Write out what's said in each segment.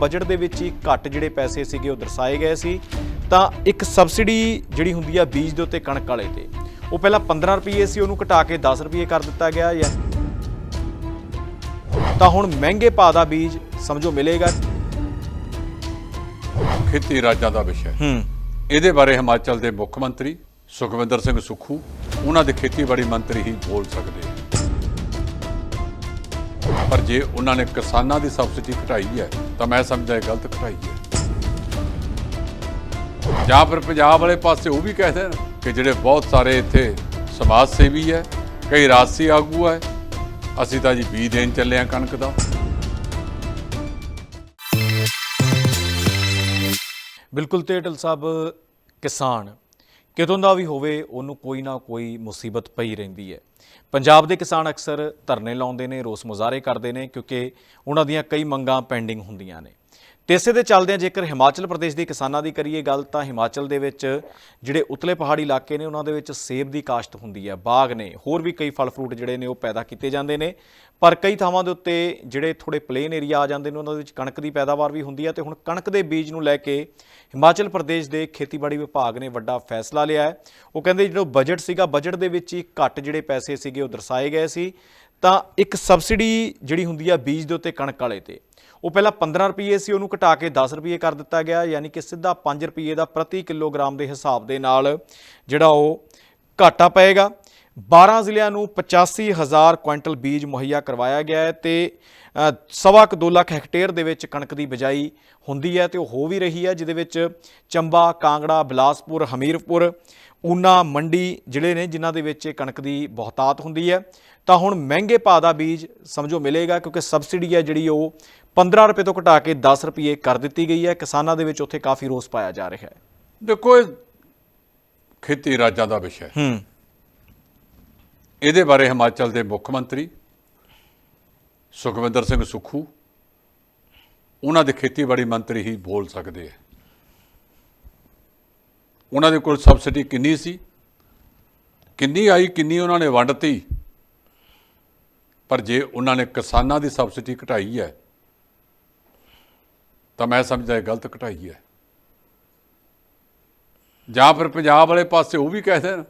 Budget ਦੇ ਵਿੱਚ ਹੀ ਘੱਟ ਜਿਹੜੇ ਪੈਸੇ ਸੀਗੇ ਉਹ ਦਰਸਾਏ ਗਏ ਸੀ ਤਾਂ ਇੱਕ ਸਬਸਿਡੀ ਜਿਹੜੀ ਹੁੰਦੀ ਆ ਬੀਜ ਦੇ ਉੱਤੇ ਕਣਕ ਵਾਲੇ ਤੇ ਉਹ ਪਹਿਲਾਂ 15 ਰੁਪਏ ਸੀ ਉਹਨੂੰ ਘਟਾ ਕੇ 10 ਰੁਪਏ ਕਰ ਦਿੱਤਾ ਗਿਆ ਜਾਂ ਤਾਂ ਹੁਣ ਮਹਿੰਗੇ ਭਾਅ ਦਾ ਬੀਜ ਸਮਝੋ ਮਿਲੇਗਾ। ਖੇਤੀ ਰਾਜਾਂ ਦਾ ਵਿਸ਼ਾ ਹੈ। ਹੂੰ। ਇਹਦੇ ਬਾਰੇ ਹਿਮਾਚਲ ਦੇ ਮੁੱਖ ਮੰਤਰੀ ਸੁਖਵਿੰਦਰ ਸਿੰਘ ਸੁੱਖੂ ਉਹਨਾਂ ਦੇ ਖੇਤੀਬਾੜੀ ਮੰਤਰੀ ਹੀ ਬੋਲ ਸਕਦੇ। ਪਰ ਜੇ ਉਹਨਾਂ ਨੇ ਕਿਸਾਨਾਂ ਦੀ ਸਬਸਿਡੀ ਘਟਾਈ ਹੈ, ਤਾਂ ਮੈਂ ਸਮਝਦਾ ਇਹ ਗਲਤ ਘਟਾਈ ਹੈ। ਜਾਂ ਫਿਰ ਪੰਜਾਬ ਵਾਲੇ ਪਾਸੇ ਉਹ ਵੀ ਕਹਿੰਦੇ ਨੇ ਕਿ ਜਿਹੜੇ ਬਹੁਤ ਸਾਰੇ ਇੱਥੇ ਸਮਾਜ ਸੇਵੀ ਹੈ, ਕਈ ਰਾਜਸੀ ਆਗੂ ਹੈ, ਅਸੀਂ ਤਾਂ ਜੀ ਬੀਜ ਦੇਣ ਚੱਲੇ ਆ ਕਣਕ ਦਾ। ਬਿਲਕੁਲ ਤੇ ਢਲ ਸਾਹਿਬ ਕਿਸਾਨ ਕਿਤੋਂ ਦਾ ਵੀ ਹੋਵੇ, ਉਹਨੂੰ ਕੋਈ ਨਾ ਕੋਈ ਮੁਸੀਬਤ ਪਈ ਰਹਿੰਦੀ ਹੈ। ਪੰਜਾਬ ਦੇ ਕਿਸਾਨ ਅਕਸਰ ਧਰਨੇ ਲਾਉਂਦੇ ਨੇ, ਰੋਸ ਮੁਜ਼ਾਹਰੇ ਕਰਦੇ ਨੇ, ਕਿਉਂਕਿ ਉਹਨਾਂ ਦੀਆਂ ਕਈ ਮੰਗਾਂ ਪੈਂਡਿੰਗ ਹੁੰਦੀਆਂ ਨੇ। ਤੇ ਇਸੇ ਦੇ ਚੱਲਦਿਆਂ ਜੇਕਰ ਹਿਮਾਚਲ ਪ੍ਰਦੇਸ਼ ਦੇ ਕਿਸਾਨਾਂ ਦੀ ਕਰੀਏ ਗੱਲ, ਤਾਂ ਹਿਮਾਚਲ ਦੇ ਵਿੱਚ ਜਿਹੜੇ ਉਤਲੇ ਪਹਾੜੀ ਇਲਾਕੇ ਨੇ, ਉਹਨਾਂ ਦੇ ਵਿੱਚ ਸੇਬ ਦੀ ਕਾਸ਼ਤ ਹੁੰਦੀ ਹੈ, ਬਾਗ ਨੇ। ਹੋਰ ਵੀ ਕਈ ਫਲ ਫਰੂਟ ਜਿਹੜੇ ਨੇ, ਉਹ ਪੈਦਾ ਕੀਤੇ ਜਾਂਦੇ ਨੇ। ਪਰ ਕਈ ਥਾਵਾਂ ਦੇ ਉੱਤੇ ਜਿਹੜੇ ਥੋੜੇ ਪਲੇਨ ਏਰੀਆ ਆ ਜਾਂਦੇ ਨੇ, ਉਹਨਾਂ ਦੇ ਵਿੱਚ ਕਣਕ ਦੀ ਪੈਦਾਵਾਰ ਵੀ ਹੁੰਦੀ ਹੈ ਤੇ ਹੁਣ ਕਣਕ ਦੇ ਬੀਜ ਨੂੰ ਲੈ ਕੇ ਹਿਮਾਚਲ ਪ੍ਰਦੇਸ਼ ਦੇ ਖੇਤੀਬਾੜੀ ਵਿਭਾਗ ਨੇ ਵੱਡਾ ਫੈਸਲਾ ਲਿਆ ਹੈ। ਉਹ ਕਹਿੰਦੇ ਜਿਹੜਾ ਬਜਟ ਸੀਗਾ ਬਜਟ ਦੇ ਵਿੱਚ ਹੀ ਘੱਟ ਜਿਹੜੇ ਪੈਸੇ ਸੀਗੇ, ਉਹ ਦਰਸਾਏ ਗਏ ਸੀ। ਤਾਂ ਇੱਕ ਸਬਸਿਡੀ ਜਿਹੜੀ ਹੁੰਦੀ ਆ ਬੀਜ ਦੇ ਉੱਤੇ ਕਣਕ ਵਾਲੇ ਤੇ, ਉਹ ਪਹਿਲਾਂ 15 ਰੁਪਏ ਸੀ, ਉਹਨੂੰ ਘਟਾ ਕੇ 10 ਰੁਪਏ ਕਰ ਦਿੱਤਾ ਗਿਆ, ਯਾਨੀ ਕਿ ਸਿੱਧਾ 5 ਰੁਪਏ ਦਾ ਪ੍ਰਤੀ ਕਿਲੋਗ੍ਰਾਮ ਦੇ ਹਿਸਾਬ ਦੇ ਨਾਲ ਜਿਹੜਾ ਉਹ ਘਾਟਾ ਪਏਗਾ। 12 ਜ਼ਿਲ੍ਹਿਆਂ ਨੂੰ 85000 ਕੁਇੰਟਲ ਬੀਜ ਮੁਹੱਈਆ ਕਰਵਾਇਆ ਗਿਆ ਹੈ ਤੇ ਸਵਾ ਕੁ 2 ਲੱਖ ਹੈਕਟੇਅਰ ਦੇ ਵਿੱਚ ਕਣਕ ਦੀ ਬਿਜਾਈ ਹੁੰਦੀ ਹੈ ਤੇ ਉਹ ਹੋ ਵੀ ਰਹੀ ਹੈ ਜਿਹਦੇ ਵਿੱਚ ਚੰਬਾ ਕਾਂਗੜਾ ਬਿਲਾਸਪੁਰ ਹਮੀਰਪੁਰ ਊਨਾ ਮੰਡੀ ਜ਼ਿਲ੍ਹੇ ਨੇ ਜਿਨ੍ਹਾਂ ਦੇ ਵਿੱਚ ਇਹ ਕਣਕ ਦੀ ਬਹੁਤਾਤ ਹੁੰਦੀ ਹੈ। ਤਾਂ ਹੁਣ ਮਹਿੰਗੇ ਭਾਅ ਦਾ ਬੀਜ ਸਮਝੋ ਮਿਲੇਗਾ ਕਿਉਂਕਿ ਸਬਸਿਡੀ ਹੈ ਜਿਹੜੀ ਉਹ 15 ਰੁਪਏ ਤੋਂ ਘਟਾ ਕੇ 10 ਰੁਪਏ ਕਰ ਦਿੱਤੀ ਗਈ ਹੈ। ਕਿਸਾਨਾਂ ਦੇ ਵਿੱਚ ਉੱਥੇ ਕਾਫੀ ਰੋਸ ਪਾਇਆ ਜਾ ਰਿਹਾ ਹੈ। ਦੇਖੋ ਇਹ ਖੇਤੀ ਰਾਜਾਂ ਦਾ ਵਿਸ਼ਾ ਹੈ। ਹੂੰ। ਇਹਦੇ ਬਾਰੇ ਹਿਮਾਚਲ ਦੇ ਮੁੱਖ ਮੰਤਰੀ ਸੁਖਵਿੰਦਰ ਸਿੰਘ ਸੁੱਖੂ, ਉਹਨਾਂ ਦੇ ਖੇਤੀਬਾੜੀ ਮੰਤਰੀ ਹੀ ਬੋਲ ਸਕਦੇ ਆ। ਉਹਨਾਂ ਦੇ ਕੋਲ ਸਬਸਿਡੀ ਕਿੰਨੀ ਸੀ? ਕਿੰਨੀ ਆਈ, ਕਿੰਨੀ ਉਹਨਾਂ ਨੇ ਵੰਡਤੀ? ਪਰ ਜੇ ਉਹਨਾਂ ਨੇ ਕਿਸਾਨਾਂ ਦੀ ਸਬਸਿਡੀ ਘਟਾਈ ਹੈ, ਤਾਂ ਮੈਂ ਸਮਝਦਾ ਇਹ ਗਲਤ ਘਟਾਈ ਹੈ। ਜਾਂ ਫਿਰ ਪੰਜਾਬ ਵਾਲੇ ਪਾਸੇ ਉਹ ਵੀ ਕਹਿ ਦੇਣ।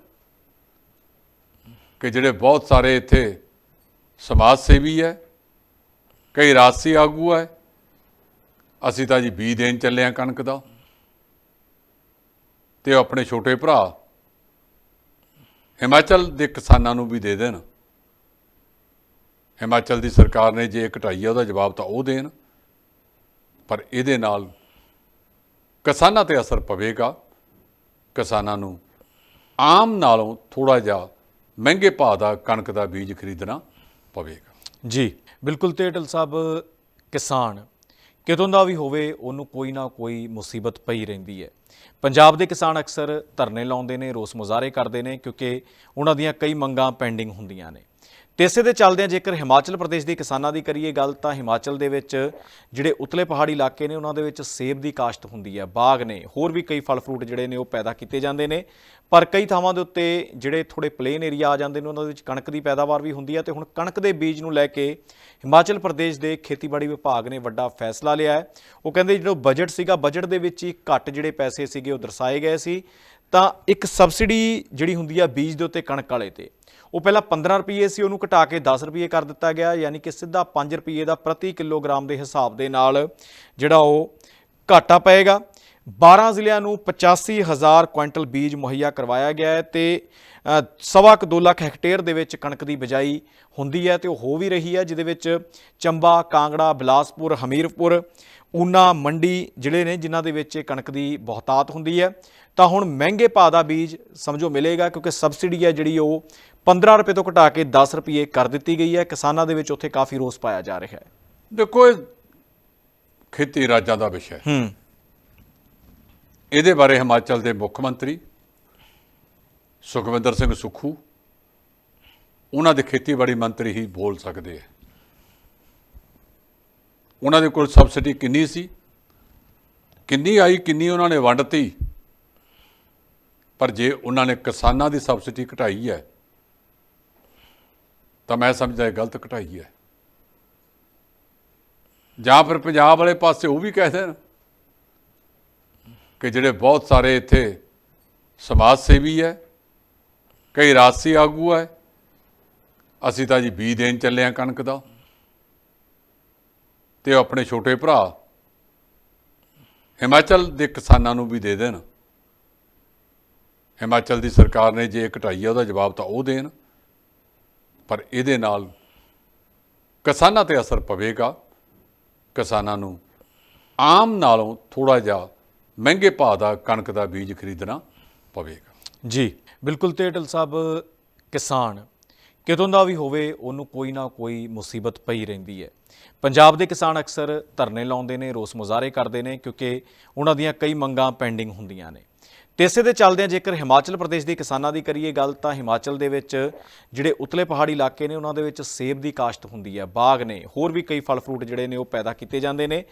ਕਿ ਜਿਹੜੇ ਬਹੁਤ ਸਾਰੇ ਇੱਥੇ ਸਮਾਜ ਸੇਵੀ ਹੈ, ਕਈ ਰਾਜਸੀ ਆਗੂ ਹੈ, ਅਸੀਂ ਤਾਂ ਜੀ ਬੀਜ ਦੇਣ ਚੱਲੇ ਆ ਕਣਕ ਦਾ। ਤੇ ਆਪਣੇ ਛੋਟੇ ਭਰਾ ਹਿਮਾਚਲ ਦੇ ਕਿਸਾਨਾਂ ਨੂੰ ਵੀ ਦੇ ਦੇਣ। ਹਿਮਾਚਲ ਦੀ ਸਰਕਾਰ ਨੇ ਜੇ ਘਟਾਈ ਹੈ ਉਹਦਾ ਜਵਾਬ ਤਾਂ ਉਹ ਦੇਣ। ਪਰ ਇਹਦੇ ਨਾਲ ਕਿਸਾਨਾਂ ਤੇ ਅਸਰ ਪਵੇਗਾ। ਕਿਸਾਨਾਂ ਨੂੰ ਆਮ ਨਾਲੋਂ ਥੋੜਾ ਜਿਹਾ ਮਹਿੰਗੇ ਭਾਅ ਦਾ, ਕਣਕ ਦਾ ਬੀਜ ਖਰੀਦਣਾ ਪਵੇਗਾ। ਜੀ, ਬਿਲਕੁਲ ਤੇ ਢਲ ਸਾਹਿਬ, ਕਿਸਾਨ ਕਿਤੋਂ ਦਾ ਵੀ ਹੋਵੇ, ਉਹਨੂੰ ਕੋਈ ਨਾ ਕੋਈ ਮੁਸੀਬਤ ਪਈ ਰਹਿੰਦੀ ਹੈ। ਪੰਜਾਬ ਦੇ ਕਿਸਾਨ ਅਕਸਰ ਧਰਨੇ ਲਾਉਂਦੇ ਨੇ, ਰੋਸ ਮੁਜ਼ਾਹਰੇ ਕਰਦੇ ਨੇ, ਕਿਉਂਕਿ ਉਹਨਾਂ ਦੀਆਂ ਕਈ ਮੰਗਾਂ ਪੈਂਡਿੰਗ ਹੁੰਦੀਆਂ ਨੇ। ਤੇ ਇਸੇ ਦੇ ਚੱਲਦਿਆਂ ਜੇਕਰ ਹਿਮਾਚਲ ਪ੍ਰਦੇਸ਼ ਦੇ ਕਿਸਾਨਾਂ ਦੀ ਕਰੀਏ ਗੱਲ, ਤਾਂ ਹਿਮਾਚਲ ਦੇ ਵਿੱਚ ਜਿਹੜੇ ਉਤਲੇ ਪਹਾੜੀ ਇਲਾਕੇ ਨੇ, ਉਹਨਾਂ ਦੇ ਵਿੱਚ ਸੇਬ ਦੀ ਕਾਸ਼ਤ ਹੁੰਦੀ ਹੈ, ਬਾਗ ਨੇ। ਹੋਰ ਵੀ ਕਈ ਫਲ ਫਰੂਟ ਜਿਹੜੇ ਨੇ, ਉਹ ਪੈਦਾ ਕੀਤੇ ਜਾਂਦੇ ਨੇ। ਪਰ ਕਈ ਥਾਵਾਂ ਦੇ ਉੱਤੇ ਜਿਹੜੇ ਥੋੜੇ ਪਲੇਨ ਏਰੀਆ ਆ ਜਾਂਦੇ ਨੇ, ਉਹਨਾਂ ਦੇ ਵਿੱਚ ਕਣਕ ਦੀ ਪੈਦਾਵਾਰ ਵੀ ਹੁੰਦੀ ਹੈ ਤੇ ਹੁਣ ਕਣਕ ਦੇ ਬੀਜ ਨੂੰ ਲੈ ਕੇ ਹਿਮਾਚਲ ਪ੍ਰਦੇਸ਼ ਦੇ ਖੇਤੀਬਾੜੀ ਵਿਭਾਗ ਨੇ ਵੱਡਾ ਫੈਸਲਾ ਲਿਆ ਹੈ। ਉਹ ਕਹਿੰਦੇ ਜਿਹੜਾ ਬਜਟ ਸੀਗਾ ਬਜਟ ਦੇ ਵਿੱਚ ਹੀ ਘੱਟ ਜਿਹੜੇ ਪੈਸੇ ਸੀਗੇ, ਉਹ ਦਰਸਾਏ ਗਏ ਸੀ। ਤਾਂ ਇੱਕ ਸਬਸਿਡੀ ਜਿਹੜੀ ਹੁੰਦੀ ਆ ਬੀਜ ਦੇ ਉੱਤੇ ਕਣਕ ਵਾਲੇ ਤੇ, ਉਹ ਪਹਿਲਾਂ 15 ਰੁਪਏ ਸੀ, ਉਹਨੂੰ ਘਟਾ ਕੇ 10 ਰੁਪਏ ਕਰ ਦਿੱਤਾ ਗਿਆ, ਯਾਨੀ ਕਿ ਸਿੱਧਾ 5 ਰੁਪਏ ਦਾ ਪ੍ਰਤੀ ਕਿਲੋਗ੍ਰਾਮ ਦੇ ਹਿਸਾਬ ਦੇ ਨਾਲ ਜਿਹੜਾ ਉਹ ਘਾਟਾ ਪਏਗਾ। 12 ਜ਼ਿਲ੍ਹਿਆਂ ਨੂੰ 85000 ਕੁਇੰਟਲ ਬੀਜ ਮੁਹੱਈਆ ਕਰਵਾਇਆ ਗਿਆ ਹੈ ਤੇ ਸਵਾ ਕੁ 2 ਲੱਖ ਹੈਕਟੇਅਰ ਦੇ ਵਿੱਚ ਕਣਕ ਦੀ ਬਿਜਾਈ ਹੁੰਦੀ ਹੈ ਤੇ ਉਹ ਹੋ ਵੀ ਰਹੀ ਹੈ ਜਿਹਦੇ ਵਿੱਚ ਚੰਬਾ ਕਾਂਗੜਾ ਬਿਲਾਸਪੁਰ ਹਮੀਰਪੁਰ ਊਨਾ ਮੰਡੀ ਜ਼ਿਲ੍ਹੇ ਨੇ ਜਿਨ੍ਹਾਂ ਦੇ ਵਿੱਚ ਇਹ ਕਣਕ ਦੀ ਬਹੁਤਾਤ ਹੁੰਦੀ ਹੈ। ਤਾਂ ਹੁਣ ਮਹਿੰਗੇ ਭਾਅ ਦਾ ਬੀਜ ਸਮਝੋ ਮਿਲੇਗਾ ਕਿਉਂਕਿ ਸਬਸਿਡੀ ਹੈ ਜਿਹੜੀ ਉਹ 15 ਰੁਪਏ ਤੋਂ ਘਟਾ ਕੇ 10 ਰੁਪਏ ਕਰ ਦਿੱਤੀ ਗਈ ਹੈ। ਕਿਸਾਨਾਂ ਦੇ ਵਿੱਚ ਉੱਥੇ ਕਾਫੀ ਰੋਸ ਪਾਇਆ ਜਾ ਰਿਹਾ ਹੈ। ਦੇਖੋ ਇਹ ਖੇਤੀ ਰਾਜਾਂ ਦਾ ਵਿਸ਼ਾ ਹੈ। ਹੂੰ। ਇਹਦੇ ਬਾਰੇ ਹਿਮਾਚਲ ਦੇ ਮੁੱਖ ਮੰਤਰੀ ਸੁਖਵਿੰਦਰ ਸਿੰਘ ਸੁੱਖੂ, ਉਹਨਾਂ ਦੇ ਖੇਤੀਬਾੜੀ ਮੰਤਰੀ ਹੀ ਬੋਲ ਸਕਦੇ ਆ। ਉਹਨਾਂ ਦੇ ਕੋਲ ਸਬਸਿਡੀ ਕਿੰਨੀ ਸੀ? ਕਿੰਨੀ ਆਈ, ਕਿੰਨੀ ਉਹਨਾਂ ਨੇ ਵੰਡਤੀ? ਪਰ ਜੇ ਉਹਨਾਂ ਨੇ ਕਿਸਾਨਾਂ ਦੀ ਸਬਸਿਡੀ ਘਟਾਈ ਹੈ, ਤਾਂ ਮੈਂ ਸਮਝਦਾ ਇਹ ਗਲਤ ਘਟਾਈ ਹੈ। ਜਾਂ ਫਿਰ ਪੰਜਾਬ ਵਾਲੇ ਪਾਸੇ ਉਹ ਵੀ ਕਹਿ ਦੇਣ। ਕਿ ਜਿਹੜੇ ਬਹੁਤ ਸਾਰੇ ਇੱਥੇ ਸਮਾਜ ਸੇਵੀ ਹੈ, ਕਈ ਰਾਜਸੀ ਆਗੂ ਹੈ, ਅਸੀਂ ਤਾਂ ਜੀ ਬੀ ਦੇਣ ਚੱਲੇ ਆ ਕਣਕ ਦਾ। ਤੇ ਆਪਣੇ ਛੋਟੇ ਭਰਾ ਹਿਮਾਚਲ ਦੇ ਕਿਸਾਨਾਂ ਨੂੰ ਵੀ ਦੇ ਦੇਣ। ਹਿਮਾਚਲ ਦੀ ਸਰਕਾਰ ਨੇ ਜੇ ਘਟਾਈ ਹੈ ਉਹਦਾ ਜਵਾਬ ਤਾਂ ਉਹ ਦੇਣ। ਪਰ ਇਹਦੇ ਨਾਲ ਕਿਸਾਨਾਂ ਤੇ ਅਸਰ ਪਵੇਗਾ। ਕਿਸਾਨਾਂ ਨੂੰ ਆਮ ਨਾਲੋਂ ਥੋੜਾ ਜਿਹਾ ਮਹਿੰਗੇ ਭਾਅ ਦਾ, ਕਣਕ ਦਾ ਬੀਜ ਖਰੀਦਣਾ ਪਵੇਗਾ। ਜੀ, ਬਿਲਕੁਲ ਤੇ ਢਿੱਲ ਸਾਹਿਬ, ਕਿਸਾਨ ਕਿਤੋਂ ਦਾ ਵੀ ਹੋਵੇ, ਉਹਨੂੰ ਕੋਈ ਨਾ ਕੋਈ ਮੁਸੀਬਤ ਪਈ ਰਹਿੰਦੀ ਹੈ। ਪੰਜਾਬ ਦੇ ਕਿਸਾਨ ਅਕਸਰ ਧਰਨੇ ਲਾਉਂਦੇ ਨੇ, ਰੋਸ ਮੁਜ਼ਾਹਰੇ ਕਰਦੇ ਨੇ, ਕਿਉਂਕਿ ਉਹਨਾਂ ਦੀਆਂ ਕਈ ਮੰਗਾਂ ਪੈਂਡਿੰਗ ਹੁੰਦੀਆਂ ਨੇ। ਤੇ ਇਸੇ ਦੇ ਚੱਲਦਿਆਂ ਜੇਕਰ ਹਿਮਾਚਲ ਪ੍ਰਦੇਸ਼ ਦੇ ਕਿਸਾਨਾਂ ਦੀ ਕਰੀਏ ਗੱਲ, ਤਾਂ ਹਿਮਾਚਲ ਦੇ ਵਿੱਚ ਜਿਹੜੇ ਉਤਲੇ ਪਹਾੜੀ ਇਲਾਕੇ ਨੇ, ਉਹਨਾਂ ਦੇ ਵਿੱਚ ਸੇਬ ਦੀ ਕਾਸ਼ਤ ਹੁੰਦੀ ਹੈ, ਬਾਗ ਨੇ। ਹੋਰ ਵੀ ਕਈ ਫਲ ਫਰੂਟ ਜਿਹੜੇ ਨੇ, ਉਹ ਪੈਦਾ ਕੀਤੇ ਜਾਂਦੇ ਨੇ।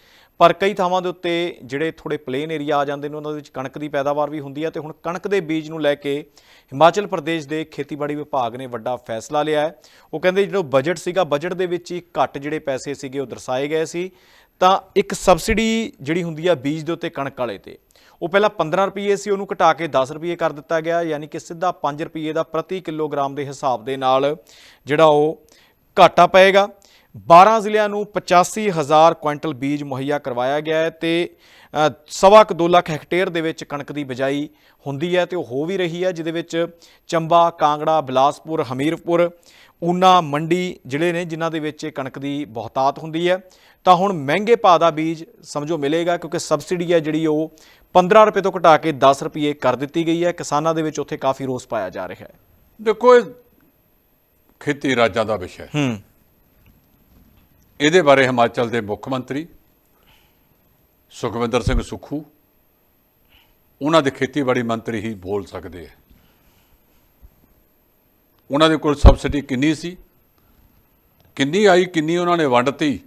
ਪਰ ਕਈ ਥਾਵਾਂ ਦੇ ਉੱਤੇ ਜਿਹੜੇ ਥੋੜੇ ਪਲੇਨ ਏਰੀਆ ਆ ਜਾਂਦੇ ਨੇ, ਉਹਨਾਂ ਦੇ ਵਿੱਚ ਕਣਕ ਦੀ ਪੈਦਾਵਾਰ ਵੀ ਹੁੰਦੀ ਹੈ ਤੇ ਹੁਣ ਕਣਕ ਦੇ ਬੀਜ ਨੂੰ ਲੈ ਕੇ ਹਿਮਾਚਲ ਪ੍ਰਦੇਸ਼ ਦੇ ਖੇਤੀਬਾੜੀ ਵਿਭਾਗ ਨੇ ਵੱਡਾ ਫੈਸਲਾ ਲਿਆ ਹੈ। ਉਹ ਕਹਿੰਦੇ ਜਿਹੜਾ ਬਜਟ ਸੀਗਾ ਬਜਟ ਦੇ ਵਿੱਚ ਹੀ ਘੱਟ ਜਿਹੜੇ ਪੈਸੇ ਸੀਗੇ, ਉਹ ਦਰਸਾਏ ਗਏ ਸੀ। ਤਾਂ ਇੱਕ ਸਬਸਿਡੀ ਜਿਹੜੀ ਹੁੰਦੀ ਆ ਬੀਜ ਦੇ ਉੱਤੇ ਕਣਕ ਵਾਲੇ ਤੇ, ਉਹ ਪਹਿਲਾਂ 15 ਰੁਪਏ ਸੀ, ਉਹਨੂੰ ਘਟਾ ਕੇ 10 ਰੁਪਏ ਕਰ ਦਿੱਤਾ ਗਿਆ, ਯਾਨੀ ਕਿ ਸਿੱਧਾ 5 ਰੁਪਏ ਦਾ ਪ੍ਰਤੀ ਕਿਲੋਗ੍ਰਾਮ ਦੇ ਹਿਸਾਬ ਦੇ ਨਾਲ ਜਿਹੜਾ ਉਹ ਘਾਟਾ ਪਏਗਾ। 12 ਜ਼ਿਲ੍ਹਿਆਂ ਨੂੰ 85000 ਕੁਇੰਟਲ ਬੀਜ ਮੁਹੱਈਆ ਕਰਵਾਇਆ ਗਿਆ ਹੈ ਤੇ ਸਵਾ ਕੁ 2 ਲੱਖ ਹੈਕਟੇਅਰ ਦੇ ਵਿੱਚ ਕਣਕ ਦੀ ਬਿਜਾਈ ਹੁੰਦੀ ਹੈ ਤੇ ਉਹ ਹੋ ਵੀ ਰਹੀ ਹੈ, ਜਿਹਦੇ ਵਿੱਚ ਚੰਬਾ, ਕਾਂਗੜਾ, ਬਿਲਾਸਪੁਰ, ਹਮੀਰਪੁਰ ਊਨਾ ਮੰਡੀ ਜ਼ਿਲ੍ਹੇ ਨੇ ਜਿਨ੍ਹਾਂ ਦੇ ਵਿੱਚ ਕਣਕ ਦੀ ਬਹੁਤਾਤ ਹੁੰਦੀ ਹੈ। ਤਾਂ ਹੁਣ ਮਹਿੰਗੇ ਭਾਅ ਦਾ ਬੀਜ ਸਮਝੋ ਮਿਲੇਗਾ ਕਿਉਂਕਿ ਸਬਸਿਡੀ ਹੈ ਜਿਹੜੀ ਉਹ 15 ਰੁਪਏ ਤੋਂ ਘਟਾ ਕੇ 10 ਰੁਪਏ ਕਰ ਦਿੱਤੀ ਗਈ ਹੈ। ਕਿਸਾਨਾਂ ਦੇ ਵਿੱਚ ਉੱਥੇ ਕਾਫੀ ਰੋਸ ਪਾਇਆ ਜਾ ਰਿਹਾ ਹੈ। ਦੇਖੋ ਇਹ ਖੇਤੀ ਰਾਜਾਂ ਦਾ ਵਿਸ਼ਾ ਹੈ। ਹੂੰ। ਇਹਦੇ ਬਾਰੇ ਹਿਮਾਚਲ ਦੇ ਮੁੱਖ ਮੰਤਰੀ ਸੁਖਵਿੰਦਰ ਸਿੰਘ ਸੁਖੂ ਉਹਨਾਂ ਦੇ ਖੇਤੀਬਾੜੀ ਮੰਤਰੀ ਹੀ ਬੋਲ ਸਕਦੇ ਆ ਉਹਨਾਂ ਦੇ ਕੋਲ ਸਬਸਿਡੀ ਕਿੰਨੀ ਸੀ? ਕਿੰਨੀ ਆਈ, ਕਿੰਨੀ ਉਹਨਾਂ ਨੇ ਵੰਡਤੀ?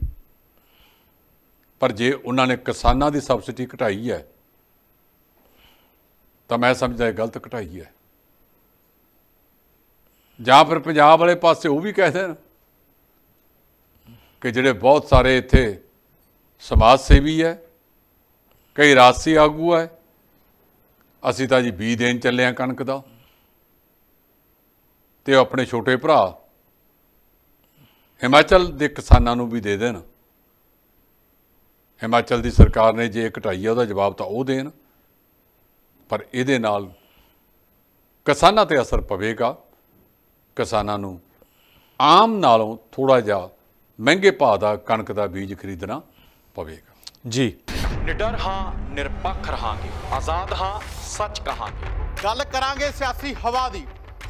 ਪਰ ਜੇ ਉਹਨਾਂ ਨੇ ਕਿਸਾਨਾਂ ਦੀ ਸਬਸਿਡੀ ਘਟਾਈ ਹੈ, ਤਾਂ ਮੈਂ ਸਮਝਦਾ ਇਹ ਗਲਤ ਘਟਾਈ ਹੈ। ਜਾਂ ਫਿਰ ਪੰਜਾਬ ਵਾਲੇ ਪਾਸੇ ਉਹ ਵੀ ਕਹਿ ਦੇਣ ਕਿ ਜਿਹੜੇ ਬਹੁਤ ਸਾਰੇ ਇੱਥੇ ਸਮਾਜ ਸੇਵੀ ਹੈ, ਕਈ ਰਾਜਸੀ ਆਗੂ ਹੈ, ਅਸੀਂ ਤਾਂ ਜੀ ਬੀ ਦੇਣ ਚੱਲੇ ਆ ਕਣਕ ਦਾ। ਤੇ ਉਹ ਆਪਣੇ ਛੋਟੇ ਭਰਾ ਹਿਮਾਚਲ ਦੇ ਕਿਸਾਨਾਂ ਨੂੰ ਵੀ ਦੇ ਦੇਣ। ਹਿਮਾਚਲ ਦੀ ਸਰਕਾਰ ਨੇ ਜੇ ਘਟਾਈ ਹੈ ਉਹਦਾ ਜਵਾਬ ਤਾਂ ਉਹ ਦੇਣ। ਪਰ ਇਹਦੇ ਨਾਲ ਕਿਸਾਨਾਂ ਤੇ ਅਸਰ ਪਵੇਗਾ। ਕਿਸਾਨਾਂ ਨੂੰ ਆਮ ਨਾਲੋਂ ਥੋੜਾ ਜਿਹਾ ਮਹਿੰਗੇ ਭਾਅ ਦਾ ਕਣਕ ਦਾ ਬੀਜ ਖਰੀਦਣਾ ਪਵੇਗਾ। ਜੀ। ਨਿਡਰ ਹਾਂ ਨਿਰਪੱਖ ਰਹਾਂਗੇ। ਆਜ਼ਾਦ ਹਾਂ ਸੱਚ ਕਹਾਂਗੇ। ਗੱਲ ਕਰਾਂਗੇ ਸਿਆਸੀ ਹਵਾ ਦੀ।